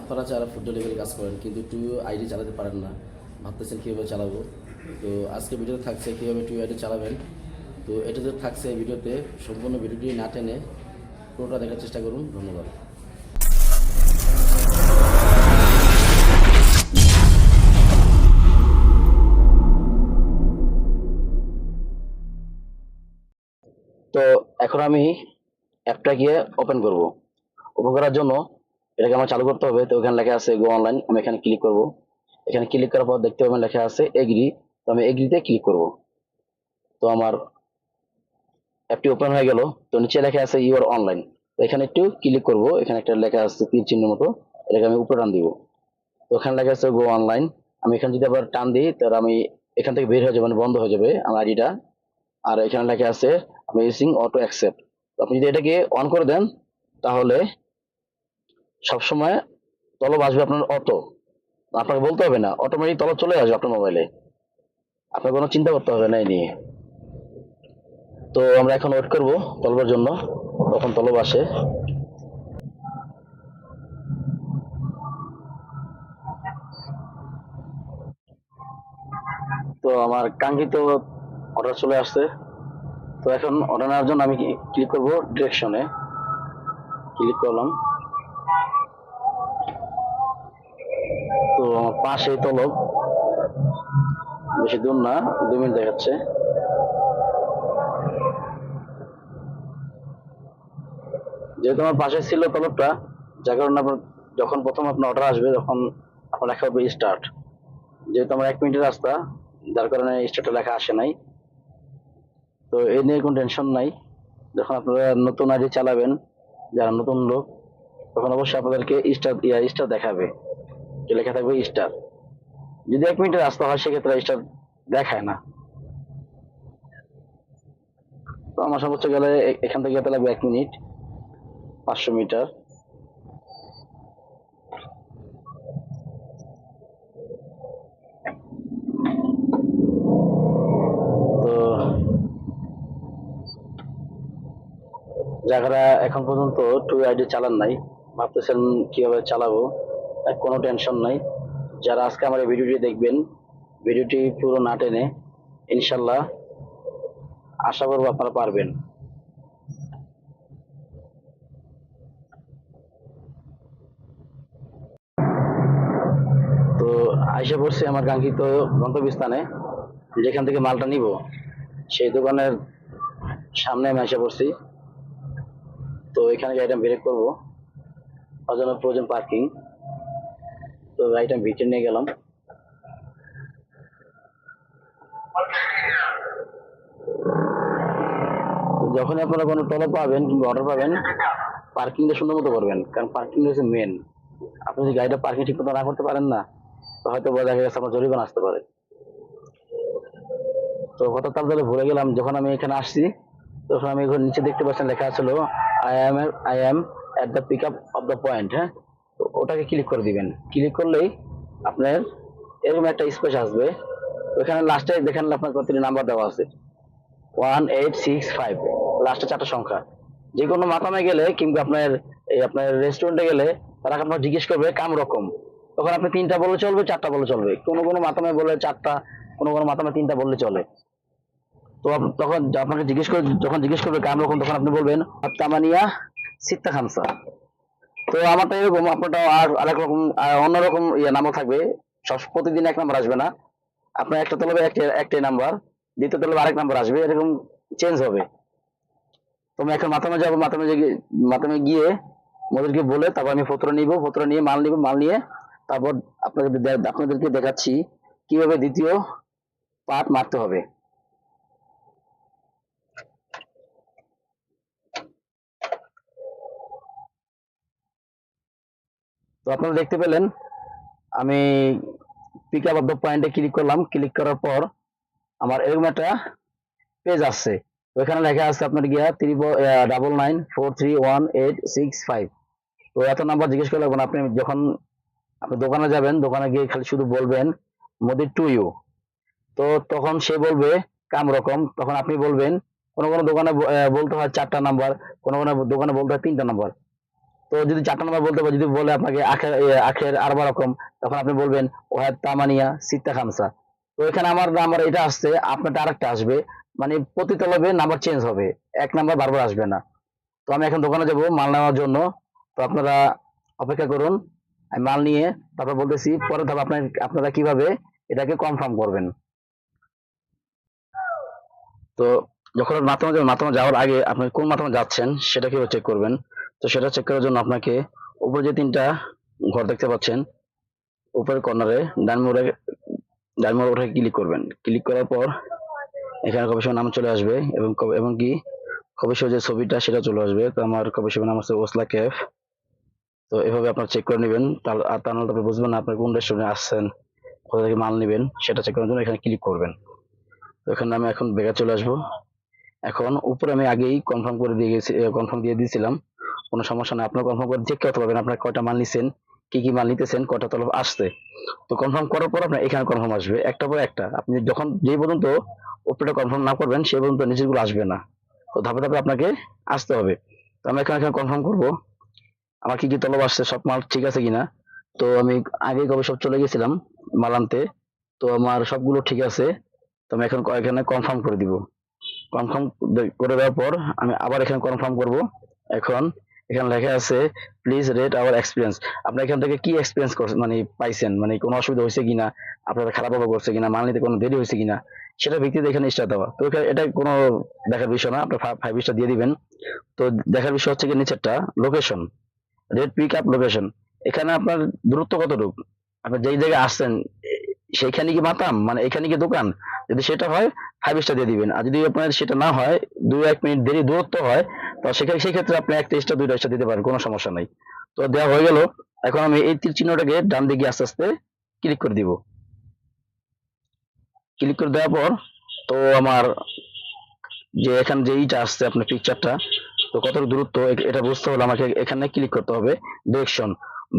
আপনারা যারা food delivery কাজ করেন, কিন্তু টু আইডি চালাতে পারেন না, ভাবতেছেন কীভাবে চালাবো। তো আজকে ভিডিওতে থাকছে কীভাবে টু আইডি চালাবেন। তো এটাতে থাকছে ভিডিওতে, সম্পূর্ণ ভিডিওটি না টেনে পুরোটা দেখার চেষ্টা করুন। ধন্যবাদ। তো এখন আমি অ্যাপটা গিয়ে ওপেন করব। ওপেন করার জন্য এটাকে আমার চালু করতে হবে। তো ওখানে লেখা আছে গো অনলাইন আমি এখানে ক্লিক করব। এখানে ক্লিক করার পর দেখতে পাবেন লেখা আছে এগ্রি তো আমি এগ্রিতে ক্লিক করব। তো আমার অ্যাপটি ওপেন হয়ে গেল। তো নিচে লেখা আছে ইউর অনলাইন তো এখানে একটু ক্লিক করব। এখানে একটা লেখা আছে তীর চিহ্ন মতো, এটাকে আমি উপরে টান দিব। তো ওখানে লেখা আছে গো অনলাইন আমি এখানে যদি আবার টান দিই, তাহলে আমি এখান থেকে বের হয়ে যাবে মানে বন্ধ হয়ে যাবে আমার আইডিটা আর এখানে লেখা আছে ইউজিং অটো অ্যাকসেপ্ট আপনি যদি এটাকে অন করে দেন, তাহলে সবসময় তলব আসবে আপনার অটো। আপনাকে বলতে হবে না অটোমেটিক তলব চলে আসবে আপনার মোবাইলে আপনার কোনো চিন্তা করতে হবে না এই নিয়ে। তো আমরা এখন ওয়েট করব তলবের জন্য, তখন তলব আসে। তো আমার কাঙ্ক্ষিত অর্ডার চলে আসছে। তো এখন অর্ডার নেওয়ার জন্য আমি ক্লিক করব ডিরেকশনে ক্লিক করলাম। পাশে তলব বেশি দূর না দুই মিনিট দেখাচ্ছে। যেহেতু আমার পাশে ছিল তলবটা যার কারণে আপনার যখন প্রথম আপনার অর্ডার আসবে, তখন আপনার লেখা হবে স্টার্ট যেহেতু আমার এক মিনিটের রাস্তা, যার কারণে স্টার্টে লেখা আসে নাই। তো এই নিয়ে কোনো টেনশন নাই। যখন আপনারা নতুন আইডি চালাবেন, যারা নতুন লোক, তখন অবশ্যই আপনাদেরকে স্টার স্টার দেখাবে। লেখা থাকবে স্টার যদি এক মিনিটের রাস্তা হয়, সেক্ষেত্রে স্টার দেখায় না। তো আমার সর্বোচ্চ গেলে এখান থেকে যেতে লাগবে এক মিনিট, পাঁচশো মিটার। যারা এখন পর্যন্ত টু আইডি চালান নাই, ভাবতেছেন কীভাবে চালাবো? কোনো টেনশন নাই। যারা আজকে আমার এই ভিডিওটি দেখবেন, ভিডিওটি পুরো না টেনে ইনশাল্লাহ আশা করব আপনারা পারবেন। তো আইসা পড়ছি আমার কাঙ্ক্ষিত গন্তব্যস্থানে, যেখান থেকে মালটা নিব, সেই দোকানের সামনে আমি আইসা পড়ছি। তো এখানে গাড়িটা ব্রেক করব অজন্য প্রয়োজন পার্কিং তো গাড়িটা ভিতরে নিয়ে গেলাম। তো যখনই আপনারা কোনো তলব পাবেন কিংবা অর্ডার পাবেন পার্কিংটা সুন্দর মতো করবেন, কারণ পার্কিং হচ্ছে মেন আপনি যদি গাড়িটা পার্কিং ঠিক মতো না করতে পারেন না, তো হয়তো দেখা গেছে আপনার জরিমানা আসতে পারে। তো কত তাড়াতাড়ি ভুলে গেলাম, যখন আমি এখানে আসছি, তখন আমি এখন নিচে দেখতে পাচ্ছেন লেখা ছিল I am I am at the pick up of the point হ্যাঁ? ওটাকে ক্লিক করে দিবেন। ক্লিক করলেই আপনার এরকম একটা স্পেস আসবে। ওখানে লাস্টে দেখেন আপনার কতটি নাম্বার দেওয়া আছে। ওয়ান এইট সিক্স ফাইভ লাস্টে চারটা সংখ্যা। যে কোনো মাতামে গেলে কিংবা আপনার এই আপনার রেস্টুরেন্টে গেলে তারা আপনার জিজ্ঞেস করবে, কাম রকম। তখন আপনি তিনটা বলে চলবে, চারটা বলে চলবে। কোনো কোনো মাতামে বলে চারটা, কোনো কোনো মাতামে তিনটা বললে চলে। তো তখন আপনাকে জিজ্ঞেস করে যখন জিজ্ঞেস করবে কাম রকম, তখন আপনি বলবেন তামানিয়া সিত্তা খামসা তো আমারটা এরকম আপনারটা আর আরেক রকম অন্যরকম ইয়ে নামও থাকবে। সব প্রতিদিন এক নাম্বার আসবে না। আপনার একটা তলবে একটা একটাই নাম্বার দ্বিতীয় তলবে আরেক নাম্বার আসবে, এরকম চেঞ্জ হবে। তো আমি এখন মাথামে যাব মাথামে মাথামে গিয়ে ওদেরকে বলে তারপর আমি পত্র নিব, পত্র নিয়ে মাল নিব, মাল নিয়ে তারপর আপনাদের আপনাদেরকে দেখাচ্ছি কীভাবে দ্বিতীয় পার্ট মারতে হবে। তো আপনারা দেখতে পেলেন, আমি পিক আপ অফ পয়েন্টে ক্লিক করলাম। ক্লিক করার পর আমার এরকম একটা পেজ আসছে। তো এখানে লেখা আছে আপনার গিয়া three double nine four three one eight six five তো এত নাম্বার জিজ্ঞেস করে লাগবে না। আপনি যখন আপনি দোকানে যাবেন, দোকানে গিয়ে খালি শুধু বলবেন, মোদি টু ইউ তো তখন সে বলবে, কাম রকম। তখন আপনি বলবেন, কোনো কোনো দোকানে বলতে হয় চারটা নাম্বার কোনো কোনো দোকানে বলতে হয় তিনটা নাম্বার তো যদি চারটা নাম্বার বলতে যদি বলে আপনাকে আখের আখের আরবা রকম, তখন আপনি বলবেন ওহাদ তামানিয়া সিত্তা খামসা। তো এখানে আমার নাম্বার এটা আসছে, আপনারটা আরেকটা আসবে। মানে প্রতি তলবে নাম্বার চেঞ্জ হবে, এক নাম্বার বারবার আসবে না। তো আমি এখন দোকানে যাব মাল নেওয়ার জন্য। তো আপনারা অপেক্ষা করুন, আমি মাল নিয়ে তারপর বলতেছি পরে ধাপ আপনার, আপনারা কীভাবে এটাকে কনফার্ম করবেন। তো যখন মাথামা যাবেন মাথামা যাওয়ার আগে আপনি কোন মাথামা যাচ্ছেন, সেটা কীভাবে চেক করবেন? তো সেটা চেক করার জন্য আপনাকে উপরে যে তিনটা ঘর দেখতে পাচ্ছেন, উপরের কর্নারে ডান মোড়ে ডান মোড়ে ক্লিক করবেন। ক্লিক করার পর এখানে কবি নাম চলে আসবে এবং কব- এবং কি কবি যে ছবিটা সেটা চলে আসবে। তো আমার কবি নাম হচ্ছে ওসলা ক্যাফ। তো এভাবে আপনার চেক করে নেবেন। তার, আর তা নাহলে আপনি বুঝবেন না আপনি কোন রেস্টুরেন্টে আসছেন, কোথা থেকে মাল নেবেন, সেটা চেক করার জন্য এখানে ক্লিক করবেন। তো এখানে আমি এখন বেগা চলে আসব। এখন উপরে আমি আগেই কনফার্ম করে দিয়ে গেছি কনফার্ম দিয়ে দিয়েছিলাম। কোনো সমস্যা নেই। আপনার কনফার্ম করে চেক করতে পারবেন আপনার কয়টা মাল নিছেন, কি কি মাল নিতেছেন, কয়টা তলব আসছে। তো কনফার্ম করার পর আপনার এখানে কনফার্ম আসবে। একটা পর একটা। আপনি যখন যে পর্যন্ত উপরেটা কনফার্ম না করবেন সেই পর্যন্ত নিচেরগুলো আসবে না। তো ধাপে ধাপে আপনাকে আসতে হবে। তো আমি এখানে এখানে কনফার্ম করব। আমার কি কি তলব আসছে, সব মাল ঠিক আছে কিনা? তো আমি আগে কবে সব চলে গেছিলাম মাল আনতে, তো আমার সবগুলো ঠিক আছে। তো আমি এখন এখানে কনফার্ম করে দিব। কনফার্ম করে দেওয়ার পর আমি আবার এখানে কনফার্ম করব। এখন এখানে লেখা আছে প্লিজ রেট আওয়ার এক্সপিরিয়েন্স আপনি এখান থেকে কি এক্সপিরিয়েন্স করছেন মানে পাইছেন? মানে কোনো অসুবিধা হয়েছে কিনা? আপনার খারাপ ব্যবহার করছে কিনা? মাল নিতে কোনো দেরি হয়েছে কিনা? সেটা ভিত্তিতে এখানে স্টার দেওয়া। তো এটা কোনো দেখার বিষয় না আপনি ফাইভ স্টার দিয়ে দিবেন। তো দেখার বিষয় হচ্ছে কি, নিচেরটা location red pick up location এখানে আপনার দূরত্ব কতটুকু? আপনি যেই জায়গায় আসছেন, সেইখানে কি মাতাম? মানে এখানে কি দোকান? যদি সেটা হয় ফাইভ স্টার দিয়ে দিবেন। আর যদি আপনার সেটা না হয় দুই এক মিনিট দেরি দূরত্ব হয় তো সেখানে সেই ক্ষেত্রে আপনি একটা স্টার দুইটা স্টার দিতে পারেন, কোনো সমস্যা নাই। তো দেওয়া হয়ে গেল, এখন আমি এই তীর চিহ্নটাকে ডান দিকে আস্তে আস্তে ক্লিক করে দিব। ক্লিক করে দেওয়ার পর, তো আমার যে এখানে যে ইটা আসছে আপনার পিকচারটা তো কতটুকু দূরত্ব এটা বুঝতে হলে আমাকে এখানে ক্লিক করতে হবে ডিরেকশন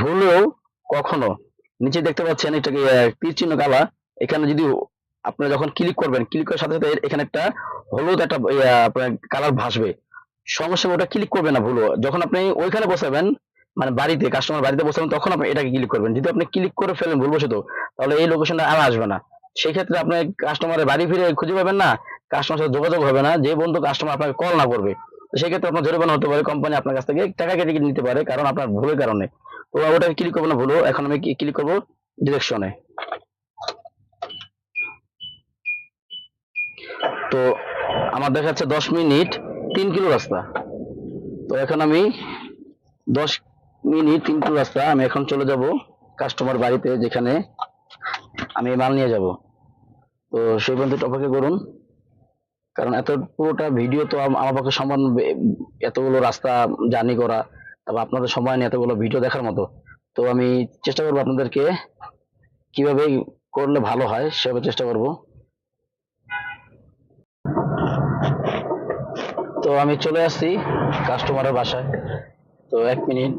ভুলেও কখনো নিচে দেখতে পাচ্ছেন এটাকে তীর চিহ্ন গালা, এখানে যদি আপনি যখন ক্লিক করবেন ক্লিক করার সাথে সাথে এখানে একটা হলুদ একটা আপনার কালার ভাসবে। সঙ্গে ওটা ক্লিক করবে না, ভুলো যখন আপনি ওইখানে বসাবেন মানে বাড়িতে কাস্টমার বাড়িতে বসাবেন, তখন আপনি এটাকে ক্লিক করবেন। যদি আপনি ক্লিক করে ফেলেন, ভুল ভুলবশত তাহলে এই লোকেশনটা আর আসবে না। সেই ক্ষেত্রে আপনি কাস্টমারের বাড়ি ফিরে খুঁজে পাবেন না কাস্টমার সাথে যোগাযোগ হবে না, যে বন্ধু কাস্টমার আপনাকে কল না করবে। তো সেই ক্ষেত্রে আপনার জরিমানা হতে পারে কোম্পানি আপনার কাছ থেকে টাকা কেটে নিতে পারে, কারণ আপনার ভুলের কারণে। তো ওটাকে ক্লিক করব না, ভুলো এখন আমি ক্লিক করব? ডিরেকশনে তো আমার দেখাচ্ছে দশ মিনিট। তিন কিলো রাস্তা। তো এখন আমি দশ মিনিট তিন কিলো রাস্তা, আমি এখন চলে যাব কাস্টমার বাড়িতে যেখানে আমি মাল নিয়ে যাব। তো সেই পর্যন্ত অপেক্ষা করুন, কারণ এত পুরোটা ভিডিও তো আমার পক্ষে সমান এতগুলো রাস্তা জার্নি করা, তারপর আপনাদের সময় নিয়ে এতগুলো ভিডিও দেখার মতো। তো আমি চেষ্টা করব আপনাদেরকে কীভাবে করলে ভালো হয় সেভাবে চেষ্টা করব। তো আমি চলে আসছি কাস্টমারের বাসায়। তো এক মিনিট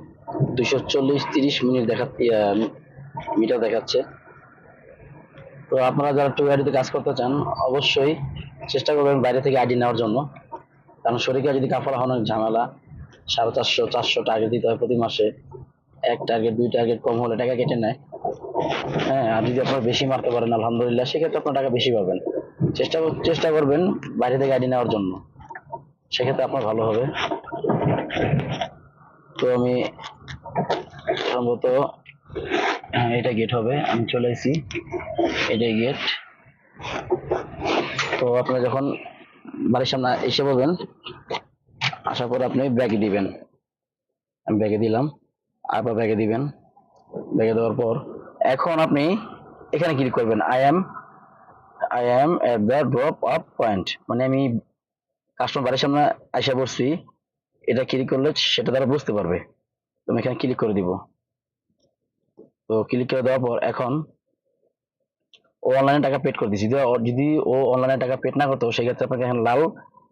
দুশো চল্লিশ, তিরিশ মিনিট দেখা মিটার দেখাচ্ছে। তো আপনারা যারা টু আইডিতে কাজ করতে চান, অবশ্যই চেষ্টা করবেন বাইরে থেকে আইডি নেওয়ার জন্য। কারণ শরীরে যদি কাফালা অনেক ঝামেলা, সাড়ে চারশো চারশো টার্গেট দিতে হয় প্রতি মাসে, এক টার্গেট দুই টার্গেট কম হলে টাকা কেটে নেয়। হ্যাঁ আর যদি আপনারা বেশি মারতে পারেন, আলহামদুলিল্লাহ, সেক্ষেত্রে আপনার টাকা বেশি পাবেন। চেষ্টা চেষ্টা করবেন বাইরে থেকে আইডি নেওয়ার জন্য। সেক্ষেত্রে আপনার ভালো হবে। তো আমি সম্ভবত হ্যাঁ এটা গেট হবে। আমি চলে আসি এটাই গেট তো আপনি যখন বাড়ির সামনে এসে বলবেন আসার পর আপনি ব্যাগে দিবেন। আমি ব্যাগে দিলাম আবার ব্যাগে দিবেন। ব্যাগে দেওয়ার পর এখন আপনি এখানে ক্লিক করবেন I am I am the drop off point মানে আমি কাস্টমার বাড়ির সামনে আইসা বসছি, এটা ক্লিক করলে সেটা তারা বুঝতে পারবে। তো এখানে ক্লিক করে দিব। তো ক্লিক করে দেওয়ার পর এখন ও অনলাইনে টাকা পেড করে দিচ্ছি যদি ও- অনলাইনে টাকা পেড না করতো, সেক্ষেত্রে আপনাকে এখানে লাল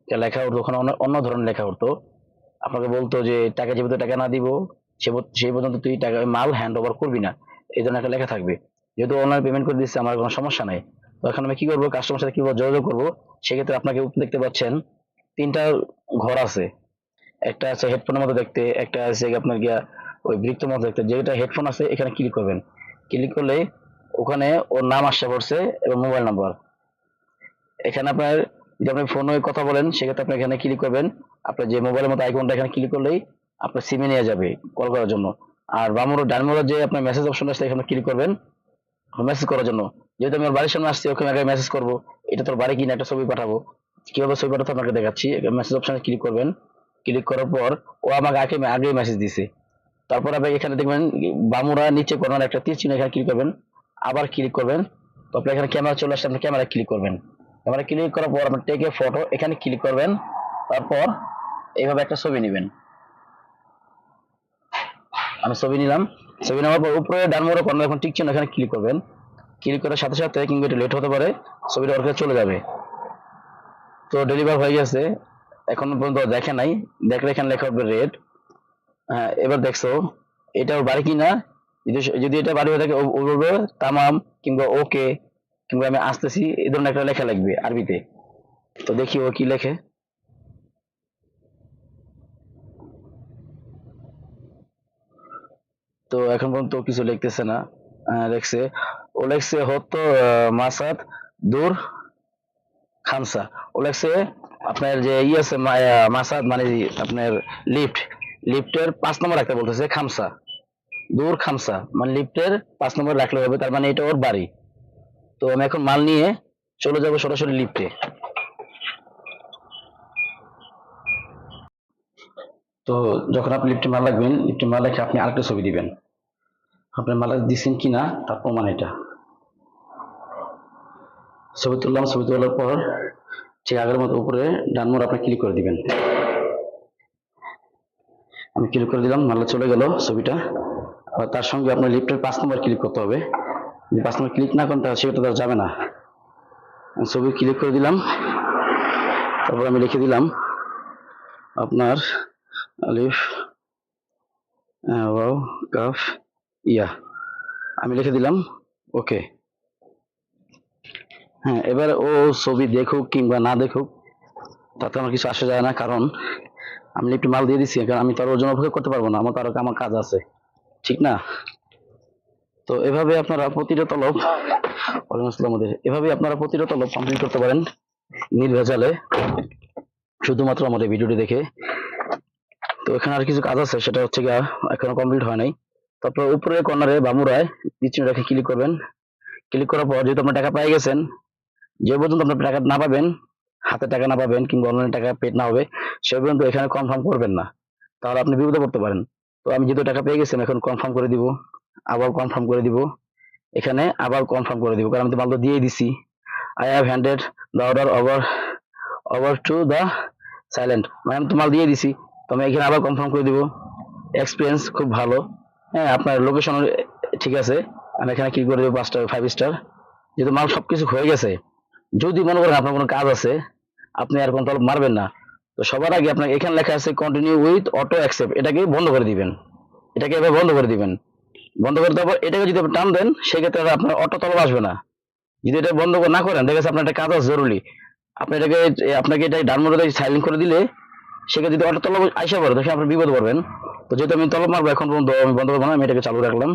যে লেখা উঠতো, ওখানে অন্য- ধরনের লেখা উঠতো। আপনাকে বলতো যে টাকা যেহেতু টাকা না দিব সেই পর্যন্ত তুই টাকা মাল হ্যান্ড ওভার করবি না। এই জন্য একটা লেখা থাকবে। যেহেতু অনলাইন পেমেন্ট করে দিচ্ছে আমার কোনো সমস্যা নাই। তো এখন আমি কি করব? কাস্টমার সাথে কীভাবে যোগাযোগ করব? সেক্ষেত্রে আপনাকে দেখতে পাচ্ছেন তিনটা ঘর আছে। একটা আছে হেডফোনের মতো দেখতে, একটা আছে আপনার গিয়া ওই বৃত্ত মতো দেখতে। যেটা হেডফোন আছে, এখানে ক্লিক করবেন। ক্লিক করলে ওখানে ওর নাম আসতে পড়ছে এবং মোবাইল নাম্বার এখানে আপনার যদি আপনি ফোনে কথা বলেন, সেক্ষেত্রে আপনি এখানে ক্লিক করবেন। আপনার যে মোবাইলের মতো আইকনটা এখানে ক্লিক করলেই আপনার সিমে নিয়ে যাবে কল করার জন্য। আর বামুর ডানমোড়া যে আপনার মেসেজ অপশন আছে, এখানে ক্লিক করবেন মেসেজ করার জন্য। যেহেতু আমি ওর বাড়ির সামনে আসছি ওখানে আগে মেসেজ করব, এটা তোর বাড়ি কিনা, একটা ছবি পাঠাবো। কীভাবে ছবি পাঠাতে আপনাকে দেখাচ্ছি। মেসেজ অপশনে ক্লিক করবেন। ক্লিক করার পর ও আমাকে আগে আগে মেসেজ দিছে। তারপর আপনি এখানে দেখবেন বামুরা নিচে কর্নার একটা তীর চিহ্ন এখানে ক্লিক করবেন। আবার ক্লিক করবেন। তো এখানে ক্যামেরা চলে আসলে আপনি ক্যামেরা ক্লিক করবেন। ক্যামেরা ক্লিক করার পর আপনি টেকে ফটো এখানে ক্লিক করবেন। তারপর এইভাবে একটা ছবি নেবেন। আমি ছবি নিলাম। ছবি নেওয়ার পর উপরে ডান মোড়ে কর্নার এখন টিক চিহ্ন এখানে ক্লিক করবেন। ক্লিক করার সাথে সাথে কিংবা একটু লেট হতে পারে, ছবিটা ওর চলে যাবে। তো ডেলিভার হয়ে গেছে। এখনও পর্যন্ত দেখে নাই। দেখলে এখানে লেখা হবে রেড হ্যাঁ এবার দেখছ এটা ওর বাড়ি কিনা? যদি এটা বাড়ি হয়ে থাকে ও বলবে তামাম কিংবা ওকে কিংবা আমি আসতেছি এই ধরনের একটা লেখা লাগবে আরবিতে। তো দেখি ও কি লেখে। তো এখন পর্যন্ত কিছু লিখতেছে না। আহ, লিখছে ও লিখছে হতো মাসাদ দূর খামসা ও লিখছে আপনার যে ই আছে মাসাদ মানে আপনার লিফট, লিফটের পাঁচ নম্বর রাখতে বলতেছে খামসা। দূর খামসা। মানে লিফটের পাঁচ নম্বর রাখলে হবে, তার মানে এটা ওর বাড়ি। তো আমি এখন মাল নিয়ে চলে যাব সরাসরি লিফটে। তো যখন আপনি লিফটে মাল রাখবেন, লিফটে মাল রেখে আপনি আরেকটা ছবি দিবেন। আপনি মাল দিচ্ছেন কিনা, তার প্রমাণ এটা। ছবি তুললাম, ছবি তোলার পর ঠিক আগের মতো উপরে ডান মোড় আপনি ক্লিক করে দিবেন। আমি ক্লিক করে দিলাম মাল্লা চলে গেল ছবিটা। আর তার সঙ্গে আপনার লিফটের পাঁচ নম্বর ক্লিক করতে হবে। যদি পাঁচ নম্বর ক্লিক না করেন, তাহলে সেটা তার যাবে না। ছবি ক্লিক করে দিলাম। তারপর আমি লিখে দিলাম আপনার আলিফ ওয়াও, কাফ, ইয়া। আমি লিখে দিলাম, ওকে। হ্যাঁ এবার ও ছবি দেখুক কিংবা না দেখুক, তাতে আমার কিছু আসে যায় না, কারণ আমি একটু মাল দিয়ে দিচ্ছি কারণ আমি তো আর ওর জন্য অপেক্ষা করতে পারব না, আমার তো আমার কাজ আছে, ঠিক না? তো এভাবে আপনারা প্রতিটা তলব আমাদের এভাবে আপনারা প্রতিটা তলব কমপ্লিট করতে পারেন নির্ভেজালে, শুধুমাত্র আমাদের ভিডিওটি দেখে। তো এখানে আর কিছু কাজ আছে, সেটা হচ্ছে গিয়া এখনও কমপ্লিট হয় নাই। তারপর উপরের কর্নারে বামুরায় পিছনে রেখে ক্লিক করবেন। ক্লিক করার পর যেহেতু আপনার টাকা পেয়ে গেছেন যে পর্যন্ত আপনার টাকা না পাবেন, হাতে টাকা না পাবেন কিংবা অনলাইনে টাকা পেড না হবে, সে পর্যন্ত এখানে কনফার্ম করবেন না। তাহলে আপনি বিপদে পড়তে পারেন। তো আমি যেহেতু টাকা পেয়ে গেছি এখন কনফার্ম করে দিব, আবার কনফার্ম করে দিব। এখানে আবার কনফার্ম করে দিব, কারণ আমি তো মাল তো দিয়েই দিছি। I have handed the order over over to the silent মানে আমি তো মাল দিয়ে দিছি, তো আমি এখানে আবার কনফার্ম করে দিব। এক্সপিরিয়েন্স খুব ভালো। হ্যাঁ আপনার লোকেশন ঠিক আছে। আমি এখানে কি করে দেবো পাঁচটা ফাইভ স্টার যেহেতু মাল সবকিছু হয়ে গেছে যদি মনে করেন আপনার কোনো কাজ আছে, আপনি আর কোনো তলব মারবেন না, তো সবার আগে আপনার এখানে লেখা আছে কন্টিনিউ উইথ অটো অ্যাকসেপ্ট এটাকে বন্ধ করে দিবেন। এটাকে এবার বন্ধ করে দিবেন। বন্ধ করে দেওয়ার পর এটাকে যদি আপনি টান দেন, সেক্ষেত্রে আপনার অটো তলব আসবে না। যদি এটা বন্ধ না করেন দেখেছে আপনার একটা কাজ আছে জরুরি। আপনি এটাকে আপনাকে এটা ডান মোড়ে সাইলেন্ট করে দিলে, সেক্ষেত্রে যদি অটো তলব আইসা পড়ে, তখন আপনি বিপদ পড়বেন। তো যেহেতু আমি তলব মারবো, এখন পর্যন্ত আমি বন্ধ করব না, আমি এটাকে চালু রাখলাম।